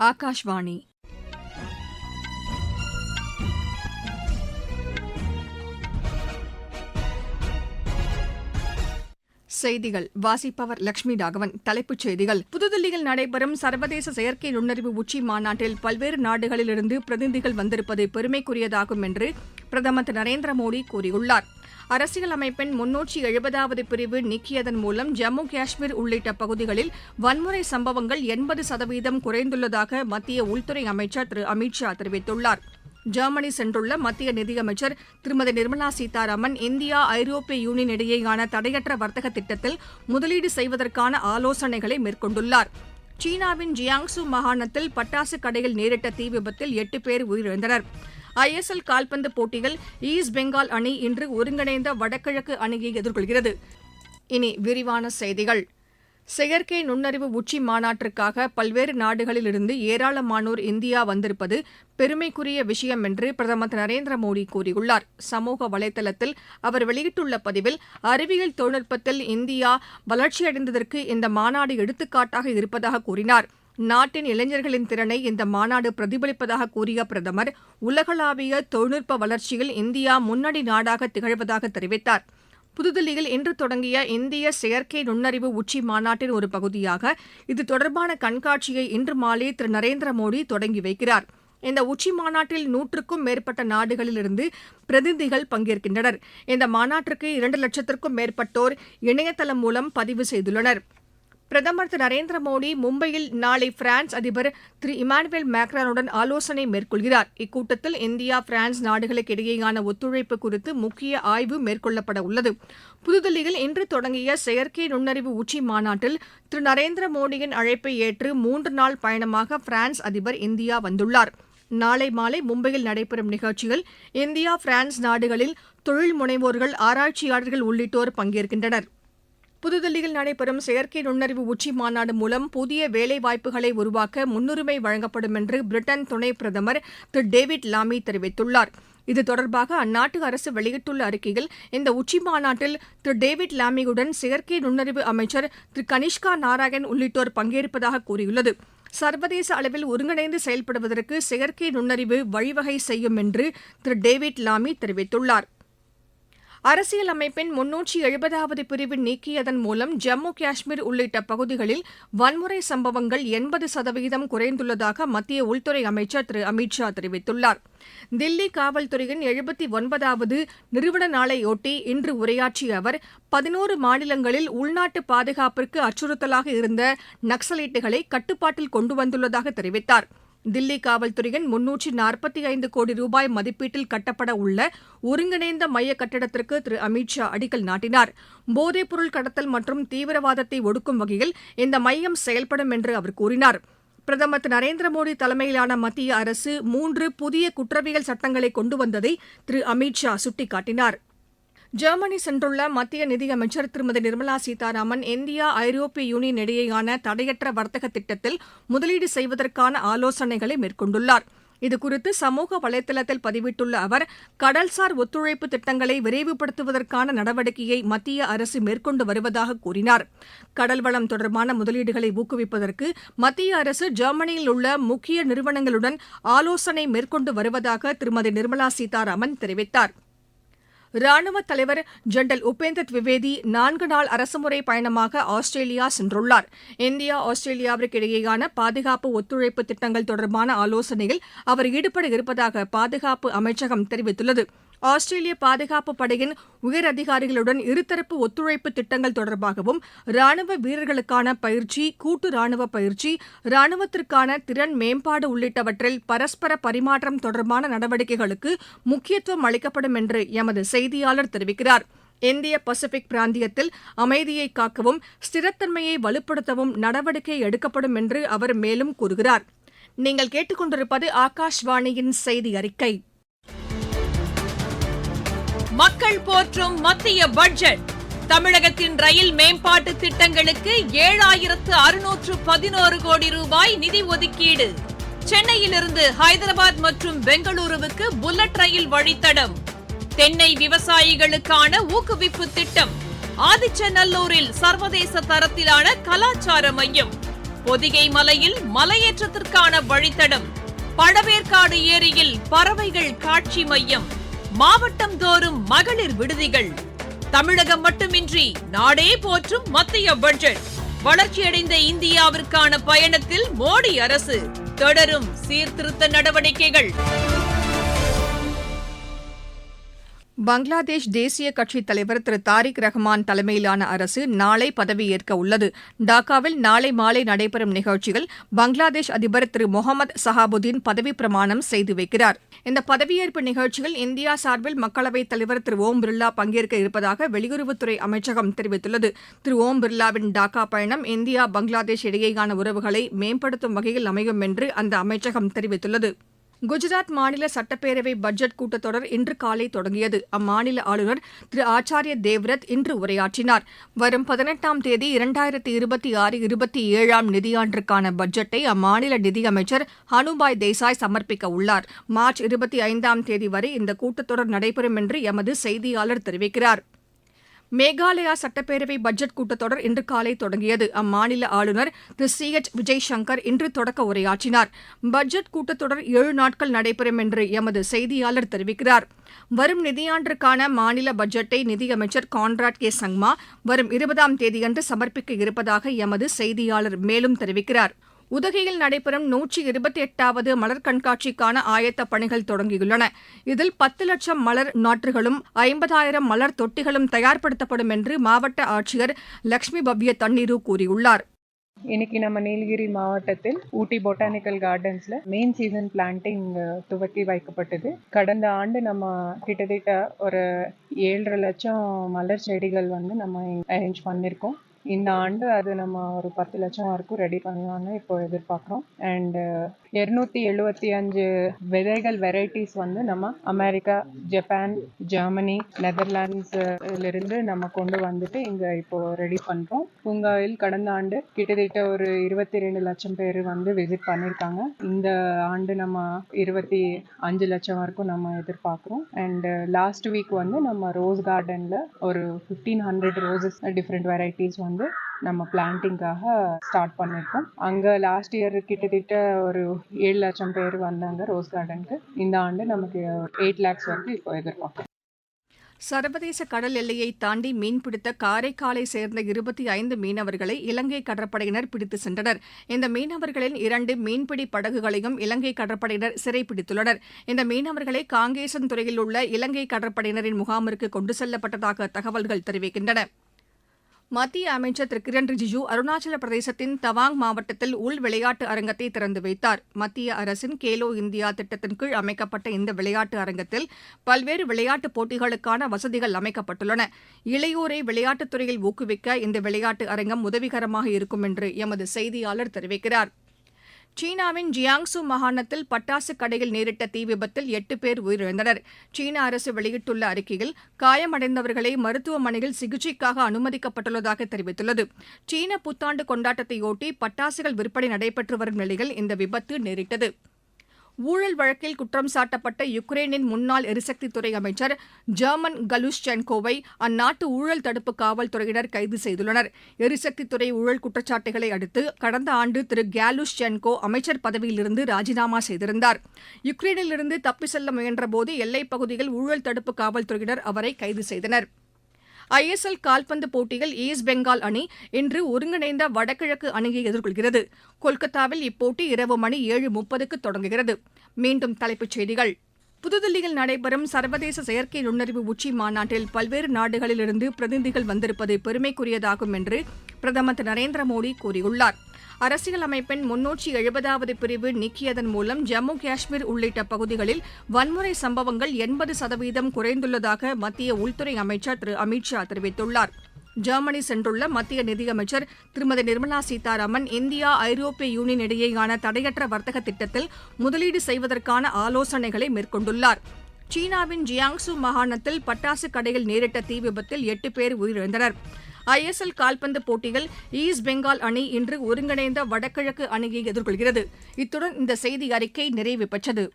ஆகாஷ்வாணி செய்திகள். வாசிப்பவர் லட்சுமி ராகவன் தலைப்புச் செய்திகள். புதுதில்லியில் நடைபெறும் சர்வதேச செயற்கை நுண்ணறிவு உச்சி மாநாட்டில் பல்வேறு நாடுகளிலிருந்து பிரதிநிதிகள் வந்திருப்பது பெருமைக்குரியதாகும் என்று பிரதமர் திரு நரேந்திர மோடி கூறியுள்ளார். அரசியல் அமைப்பின் முன்னூற்றி எழுபதாவது பிரிவு நீக்கியதன் மூலம் ஜம்மு காஷ்மீர் உள்ளிட்ட பகுதிகளில் வன்முறை சம்பவங்கள் எண்பது சதவீதம் குறைந்துள்ளதாக மத்திய உள்துறை அமைச்சர் திரு அமித் ஷா தெரிவித்துள்ளார். ஜெர்மனி சென்றுள்ள மத்திய நிதியமைச்சர் திருமதி நிர்மலா சீதாராமன் இந்தியா ஐரோப்பிய யூனியன் இடையேயான தடையற்ற வர்த்தக திட்டத்தில் முதலீடு செய்வதற்கான ஆலோசனைகளை மேற்கொண்டுள்ளார். சீனாவின் ஜியாங்சு மாகாணத்தில் பட்டாசு கடையில் நேரிட்ட தீ விபத்தில் எட்டு பேர் உயிரிழந்தனர். ஐஎஸ்எல் கால்பந்து போட்டியில் ஈஸ்ட் பெங்கால் அணி இன்று ஒருங்கிணைந்த வடகிழக்கு அணியை எதிர்கொள்கிறது. இனி விரிவான செய்திகள். செயற்கை நுண்ணறிவு உச்சி மாநாட்டிற்காக பல்வேறு நாடுகளிலிருந்து ஏராளமானோர் இந்தியா வந்திருப்பது பெருமைக்குரிய விஷயம் என்று பிரதமர் திரு நரேந்திர மோடி கூறியுள்ளார். சமூக வலைதளத்தில் அவர் வெளியிட்டுள்ள பதிவில் அறிவியல் தொழில்நுட்பத்தில் இந்தியா வளர்ச்சியடைந்ததற்கு இந்த மாநாடு எடுத்துக்காட்டாக இருப்பதாக கூறினார். நாட்டின் இளைஞர்களின் திறனை இந்த மாநாடு பிரதிபலிப்பதாக கூறிய பிரதமர் உலகளாவிய தொழில்நுட்ப வளர்ச்சியில் இந்தியா முன்னணி நாடாக திகழ்வதாக தெரிவித்தார். புதுதில்லியில் இன்று தொடங்கிய இந்திய செயற்கை நுண்ணறிவு உச்சி மாநாட்டின் ஒரு பகுதியாக இது தொடர்பான கண்காட்சியை இன்று மாலை திரு. நரேந்திர மோடி தொடங்கி வைக்கிறார். இந்த உச்சி மாநாட்டில் நூற்றுக்கும் மேற்பட்ட நாடுகளிலிருந்து பிரதிநிதிகள் பங்கேற்கின்றனர். இந்த மாநாட்டிற்கு இரண்டு லட்சத்திற்கும் மேற்பட்டோர் இணையதளம் மூலம் பதிவு செய்துள்ளனர். பிரதமர் திரு நரேந்திர மோடி மும்பையில் நாளை பிரான்ஸ் அதிபர் திரு இமானுவேல் மேக்ரானுடன் ஆலோசனை மேற்கொள்கிறார். இக்கூட்டத்தில் இந்தியா பிரான்ஸ் நாடுகளுக்கு இடையேயான ஒத்துழைப்பு குறித்து முக்கிய ஆய்வு மேற்கொள்ளப்பட உள்ளது. புதுதில்லியில் இன்று தொடங்கிய செயற்கை நுண்ணறிவு உச்சி மாநாட்டில் திரு நரேந்திர மோடியின் அழைப்பை ஏற்று மூன்று நாள் பயணமாக பிரான்ஸ் அதிபர் இந்தியா வந்துள்ளார். நாளை மாலை மும்பையில் நடைபெறும் நிகழ்ச்சியில் இந்தியா பிரான்ஸ் நாடுகளில் தொழில் முனைவோர்கள் ஆராய்ச்சியாளர்கள் உள்ளிட்டோர் பங்கேற்கின்றனர். புதுதில்லியில் நடைபெறும் செயற்கை நுண்ணறிவு உச்சி மாநாடு மூலம் புதிய வேலைவாய்ப்புகளை உருவாக்க முன்னுரிமை வழங்கப்படும் என்று பிரிட்டன் துணை பிரதமர் திரு டேவிட் லாமி தெரிவித்துள்ளார். இது தொடர்பாக அந்நாட்டு அரசு வெளியிட்டுள்ள அறிக்கையில் இந்த உச்சி மாநாட்டில் திரு டேவிட் லாமியுடன் செயற்கை நுண்ணறிவு அமைச்சர் திரு கனிஷ்கா நாராயண் உள்ளிட்டோர் பங்கேற்பதாக கூறியுள்ளது. சர்வதேச அளவில் ஒருங்கிணைந்து செயல்படுவதற்கு செயற்கை நுண்ணறிவு வழிவகை செய்யும் என்று திரு டேவிட் லாமி தெரிவித்துள்ளார். அரசியல் அமைப்பின் முன்னூற்றி எழுபதாவது பிரிவு நீக்கியதன் மூலம் ஜம்மு காஷ்மீர் உள்ளிட்ட பகுதிகளில் வன்முறை சம்பவங்கள் எண்பது சதவீதம் குறைந்துள்ளதாக மத்திய உள்துறை அமைச்சர் திரு அமித் ஷா தெரிவித்துள்ளார். தில்லி காவல்துறையின் எழுபத்தி ஒன்பதாவது நிறுவன நாளையொட்டி இன்று உரையாற்றிய அவர் பதினோரு மாநிலங்களில் உள்நாட்டு பாதுகாப்பிற்கு அச்சுறுத்தலாக இருந்த நக்சலைட்டுகளை கட்டுப்பாட்டில் கொண்டு வந்துள்ளதாக தெரிவித்தார். தில்லி காவல்துறையின் முன்னூற்றி நாற்பத்தி ஐந்து கோடி ரூபாய் மதிப்பீட்டில் கட்டப்பட உள்ள ஒருங்கிணைந்த மைய கட்டிடத்திற்கு திரு. அமித் ஷா அடிக்கல் நாட்டினார். போதைப்பொருள் கடத்தல் மற்றும் தீவிரவாதத்தை ஒடுக்கும் வகையில் இந்த மையம் செயல்படும் என்று அவர் கூறினார். பிரதமர் திரு. நரேந்திர மோடி தலைமையிலான மத்திய அரசு மூன்று புதிய குற்றவியல் சட்டங்களை கொண்டு வந்ததை திரு. அமித் ஷா சுட்டிக்காட்டினார். ஜெர்மனி சென்றுள்ள மத்திய நிதியமைச்சர் திருமதி நிர்மலா சீதாராமன் இந்தியா ஐரோப்பிய யூனியன் இடையேயான தடையற்ற வர்த்தக திட்டத்தில் முதலீடு செய்வதற்கான ஆலோசனைகளை மேற்கொண்டுள்ளார். இதுகுறித்து சமூக வலைதளத்தில் பதிவிட்டுள்ள அவர் கடல்சார் ஒத்துழைப்பு திட்டங்களை விரைவுபடுத்துவதற்கான நடவடிக்கையை மத்திய அரசு மேற்கொண்டு வருவதாக கூறினார். கடல்வளம் தொடர்பான முதலீடுகளை ஊக்குவிப்பதற்கு மத்திய அரசு ஜெர்மனியில் உள்ள முக்கிய நிறுவனங்களுடன் ஆலோசனை மேற்கொண்டு வருவதாக திருமதி நிர்மலா சீதாராமன் தெரிவித்தார். ராணுவ தலைவர் ஜெனரல் உபேந்தர் திவிவேதி நான்கு நாள் அரசுமுறை பயணமாக ஆஸ்திரேலியா சென்றுள்ளார். இந்தியா ஆஸ்திரேலியாவிற்கு இடையேயான பாதுகாப்பு ஒத்துழைப்பு திட்டங்கள் தொடர்பான ஆலோசனையில் அவர் ஈடுபட இருப்பதாக பாதுகாப்பு அமைச்சகம் தெரிவித்துள்ளது. ஆஸ்திரேலிய பாதுகாப்பு படையின் உயர் அதிகாரிகளுடன் இருதரப்பு ஒத்துழைப்பு திட்டங்கள் தொடர்பாகவும் ராணுவ வீரர்களுக்கான பயிற்சி கூட்டு ராணுவ பயிற்சி ராணுவத்திற்கான திறன் மேம்பாடு உள்ளிட்டவற்றில் பரஸ்பர பரிமாற்றம் தொடர்பான நடவடிக்கைகளுக்கு முக்கியத்துவம் அளிக்கப்படும் என்று எமது செய்தியாளர் தெரிவிக்கிறார். இந்திய பசிபிக் பிராந்தியத்தில் அமைதியை காக்கவும் ஸ்திரத்தன்மையை வலுப்படுத்தவும் நடவடிக்கை எடுக்கப்படும் என்று அவர் மேலும் கூறுகிறார். நீங்கள் கேட்டுக்கொண்டிருப்பது ஆகாஷ்வாணியின் செய்தி அறிக்கை. மக்கள் போற்றும் மத்திய பட்ஜெட். தமிழகத்தின் ரயில் மேம்பாட்டு திட்டங்களுக்கு ஏழாயிரத்து அறுநூற்று பதினோரு கோடி ரூபாய் நிதி ஒதுக்கீடு. சென்னையிலிருந்து ஹைதராபாத் மற்றும் பெங்களூருவுக்கு புல்லட் ரயில் வழித்தடம். தென்னை விவசாயிகளுக்கான ஊக்குவிப்பு திட்டம். ஆதிச்சநல்லூரில் சர்வதேச தரத்திலான கலாச்சார மையம். பொதிகை மலையில் மலையேற்றத்திற்கான வழித்தடம். பழவேற்காடு ஏரியில் பறவைகள் காட்சி மையம். மாவட்டம் தோறும் மகளிர் விடுதிகள். தமிழகம் மட்டுமின்றி நாடே போற்றும் மத்திய பட்ஜெட் வளர்ச்சியடைந்த இந்தியாவிற்கான பயணத்தில் மோடி அரசு தொடரும் சீர்திருத்த நடவடிக்கைகள். பங்களாதேஷ் தேசிய கட்சித் தலைவர் திரு தாரிக் ரஹ்மான் தலைமையிலான அரசு நாளை பதவியேற்க உள்ளது. டாக்காவில் நாளை மாலை நடைபெறும் நிகழ்ச்சியில் பங்களாதேஷ் அதிபர் திரு முகமது சஹாபுதீன் பதவி பிரமாணம் செய்து வைக்கிறார். இந்த பதவியேற்பு நிகழ்ச்சியில் இந்தியா சார்பில் மக்களவைத் தலைவர் திரு ஓம் பிர்லா பங்கேற்க இருப்பதாக வெளியுறவுத்துறை அமைச்சகம் தெரிவித்துள்ளது. திரு ஓம் பிர்லாவின் டாக்கா பயணம் இந்தியா பங்களாதேஷ் இடையேயான உறவுகளை மேம்படுத்தும் வகையில் அமையும் என்று அந்த அமைச்சகம் தெரிவித்துள்ளது. குஜராத் மாநில சட்டப்பேரவை பட்ஜெட் கூட்டத்தொடர் இன்று காலை தொடங்கியது. அம்மாநில ஆளுநர் திரு. ஆச்சாரிய தேவ்ரத் இன்று உரையாற்றினார். வரும் பதினெட்டாம் தேதி இரண்டாயிரத்தி இருபத்தி ஆறு இருபத்தி ஏழாம் நிதியாண்டிற்கான பட்ஜெட்டை அம்மாநில நிதியமைச்சர் ஹனுபாய் தேசாய் சமர்ப்பிக்க உள்ளார். மார்ச் இருபத்தி ஐந்தாம் தேதி வரை இந்த கூட்டத்தொடர் நடைபெறும் என்று எமது செய்தியாளர் தெரிவிக்கிறார். மேகாலயா சட்டப்பேரவை பட்ஜெட் கூட்டத்தொடர் இன்று காலை தொடங்கியது. அம்மாநில ஆளுநர் திரு சி எச் விஜய் சங்கர் இன்று தொடக்க உரையாற்றினார். பட்ஜெட் கூட்டத்தொடர் ஏழு நாட்கள் நடைபெறும் என்று எமது செய்தியாளர் தெரிவிக்கிறார். வரும் நிதியாண்டிற்கான மாநில பட்ஜெட்டை நிதியமைச்சர் கான்ராட் கே. சங்மா வரும் இருபதாம் தேதியன்று சமர்ப்பிக்க இருப்பதாக எமது செய்தியாளர் மேலும் தெரிவிக்கிறார். உதகையில் நடைபெறும் நூற்றி இருபத்தி எட்டாவது மலர் கண்காட்சிக்கான ஆயத்தப் பணிகள் தொடங்கியுள்ளன. இதில் பத்து லட்சம் மலர் நாற்றுகளும் ஐம்பதாயிரம் மலர் தொட்டிகளும் தயார்படுத்தப்படும் என்று மாவட்ட ஆட்சியர் லட்சுமி பவ்ய தண்ணீரு கூறியுள்ளார். இன்னைக்கு நம்ம நீலகிரி மாவட்டத்தில் ஊட்டி பொட்டானிக்கல் கார்டன்ஸ்ல மெயின் சீசன் பிளான்டிங் துவக்கி வைக்கப்பட்டது. கடந்த ஆண்டு நம்ம கிட்டத்தட்ட ஒரு ஏழரை லட்சம் மலர் செடிகள் வந்து நம்ம அரேஞ்ச் பண்ணியிருக்கோம் இந்த ஆண்டு அது நம்ம ஒரு பத்து லட்சம் வரைக்கும் ரெடி பண்ணலாம்னு இப்போ எதிர்பார்க்குறோம். அண்டு இருநூத்தி எழுபத்தி அஞ்சு விதைகள் வெரைட்டிஸ் வந்து நம்ம அமெரிக்கா ஜப்பான் ஜெர்மனி நெதர்லாண்ட்ஸ்லேருந்து நம்ம கொண்டு வந்துட்டு இங்கே இப்போ ரெடி பண்ணுறோம் பூங்காவில் கடந்த ஆண்டு கிட்டத்தட்ட ஒரு இருபத்தி ரெண்டு லட்சம் பேர் வந்து விசிட் பண்ணியிருக்காங்க இந்த ஆண்டு நம்ம இருபத்தி அஞ்சு லட்சம் வரைக்கும் நம்ம எதிர்பார்க்குறோம். அண்ட் லாஸ்ட் வீக் வந்து நம்ம ரோஸ் கார்டனில் ஒரு fifteen hundred roses different varieties வந்து நம்ம பிளான்டிங்காக ஸ்டார்ட் பண்ணியிருக்கோம் அங்கே லாஸ்ட் இயர் கிட்டத்தட்ட ஒரு ஏழு லட்சம் பேர் வந்தாங்க ரோஸ் கார்டனுக்கு இந்த ஆண்டு நமக்கு எயிட் லேக்ஸ் வரைக்கும் இப்போ எதிர்பார்க்கும் சர்வதேச கடல் எல்லையை தாண்டி மீன்பிடித்த காரைக்காலை சேர்ந்த இருபத்தி ஐந்து மீனவர்களை இலங்கை கடற்படையினர் பிடித்து சென்றனர். இந்த மீனவர்களின் இரண்டு மீன்பிடி படகுகளையும் இலங்கை கடற்படையினர் சிறைப்பிடித்துள்ளனர். இந்த மீனவர்களை காங்கேசன் துறையில் உள்ள இலங்கை கடற்படையினரின் முகாமிற்கு கொண்டு செல்லப்பட்டதாக தகவல்கள் தெரிவிக்கின்றன. மத்திய அமைச்சர் திரு. கிரண் ரிஜிஜூ அருணாச்சல பிரதேசத்தின் தவாங் மாவட்டத்தில் உள் விளையாட்டு அரங்கத்தை திறந்து வைத்தார். மத்திய அரசின் கேலோ இந்தியா திட்டத்தின் கீழ் அமைக்கப்பட்ட இந்த விளையாட்டு அரங்கத்தில் பல்வேறு விளையாட்டுப் போட்டிகளுக்கான வசதிகள் அமைக்கப்பட்டுள்ளன. இளையோரை விளையாட்டுத் துறையில் ஊக்குவிக்க இந்த விளையாட்டு அரங்கம் உதவிகரமாக இருக்கும் என்று எமது செய்தியாளர் தெரிவிக்கிறார். சீனாவின் ஜியாங்சு மாகாணத்தில் பட்டாசு கடையில் நேரிட்ட தீ விபத்தில் எட்டு பேர் உயிரிழந்தனர். சீன அரசு வெளியிட்டுள்ள அறிக்கையில் காயமடைந்தவர்களை மருத்துவமனையில் சிகிச்சைக்காக அனுமதிக்கப்பட்டுள்ளதாக தெரிவித்துள்ளது. சீன புத்தாண்டு கொண்டாட்டத்தையொட்டி பட்டாசுகள் விற்பனை நடைபெற்று வரும் நிலையில் இந்த விபத்து நேரிட்டது. ஊழல் வழக்கில் குற்றம் சாட்டப்பட்ட யுக்ரைனின் முன்னாள் எரிசக்தித்துறை அமைச்சர் ஜெர்மன் கலுஷ்சென்கோவை அந்நாட்டு ஊழல் தடுப்பு காவல்துறையினர் கைது செய்துள்ளனர். எரிசக்தித்துறை ஊழல் குற்றச்சாட்டுகளை அடுத்து கடந்த ஆண்டு திரு கேலுஷ்சென்கோ அமைச்சர் பதவியிலிருந்து ராஜினாமா செய்திருந்தார். யுக்ரைனிலிருந்து தப்பி செல்ல முயன்றபோது எல்லைப் பகுதியில் ஊழல் தடுப்பு காவல்துறையினர் அவரை கைது செய்தனர் ஐஎஸ்எல் கால்பந்து போட்டியில் ஈஸ்ட் பெங்கால் அணி இன்று ஒருங்கிணைந்த வடகிழக்கு அணியை எதிர்கொள்கிறது. கொல்கத்தாவில் இப்போட்டி இரவு மணி ஏழு முப்பதுக்கு தொடங்குகிறது. மீண்டும் தலைப்புச் செய்திகள். புதுதில்லியில் நடைபெறும் சர்வதேச செயற்கை நுண்ணறிவு உச்சி மாநாட்டில் பல்வேறு நாடுகளிலிருந்து பிரதிநிதிகள் வந்திருப்பது பெருமைக்குரியதாகும் என்று பிரதமர் திரு நரேந்திர மோடி அரசியல் அரசியலமைப்பின் முன்னூற்றி எழுபதாவது பிரிவு நீக்கியதன் மூலம் ஜம்மு காஷ்மீர் உள்ளிட்ட பகுதிகளில் வன்முறை சம்பவங்கள் எண்பது சதவீதம் குறைந்துள்ளதாக மத்திய உள்துறை அமைச்சர் திரு அமித் ஷா தெரிவித்துள்ளார். ஜெர்மனி சென்றுள்ள மத்திய நிதியமைச்சர் திருமதி நிர்மலா சீதாராமன் இந்தியா ஐரோப்பிய யூனியன் இடையேயான தடையற்ற வர்த்தக திட்டத்தில் முதலீடு செய்வதற்கான ஆலோசனைகளை மேற்கொண்டுள்ளார். சீனாவின் ஜியாங்சு மாகாணத்தில் பட்டாசு கடையில் நேரிட்ட தீ விபத்தில் எட்டு பேர் உயிரிழந்தனர் ஐஎஸ்எல் கால்பந்து போட்டியில் ஈஸ்ட் பெங்கால் அணி இன்று ஒருங்கிணைந்த வடகிழக்கு அணியை எதிர்கொள்கிறது. இத்துடன் இந்த செய்தி அறிக்கை நிறைவு பெற்றது.